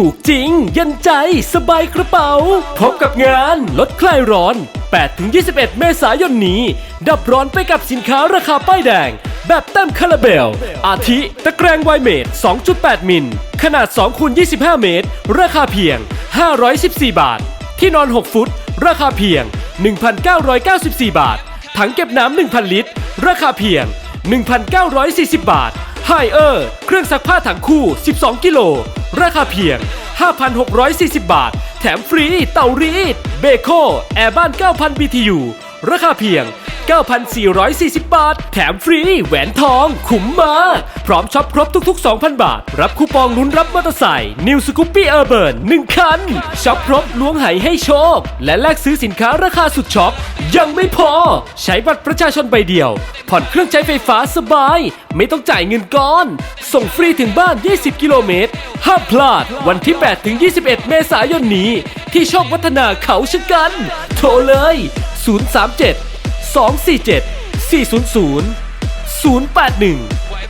ถูกจริง ยันใจสบายกระเป๋า พบกับงานลดคลายร้อน 8-21 เมษายนนี้ ดับร้อนไปกับสินค้าราคาป้ายแดง แบบเต็มคาราเบล อาทิ ตะแกรงไวเมด2.8 มิล ขนาด2คูณ25 เมตร ราคาเพียง 514 บาท ที่นอน 6 ฟุต ราคาเพียง 1,994 บาท ถังเก็บน้ำ1,000 ลิตร ราคาเพียง 1,940 บาท ไฮเออร์เครื่องซักผ้าถังคู่ 12 กิโล ราคาเพียง 5,640 บาท แถมฟรีเตารีด เบโคแอร์บ้าน 9,000 BTU ราคาเพียง 9,440 บาท แถมฟรีแหวนทอง ขุมมา พร้อมช็อปครบทุก ๆ 2,000 บาท รับคูปองลุ้นรับมอเตอร์ไซค์นิวสกูปปี้เออร์เบิร์น1คันช็อปครบล้วงไหให้โชค และแลกซื้อสินค้าราคาสุดช็อป ยังไม่พอ ใช้บัตรประชาชนใบเดียว ผ่อนเครื่องใช้ไฟฟ้าสบาย ไม่ต้องจ่ายเงินก้อน ส่งฟรีถึงบ้าน 20 กิโลเมตรห้ามพลาดวันที่ 8 ถึง 21 เมษายนนี้ ที่โชควัฒนาเขาชะกัน โทรเลย 037 247 400 081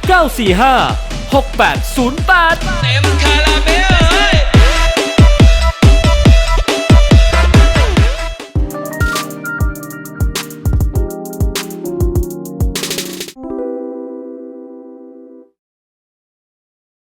945 6808 เต็มคาราเบลเอ้ย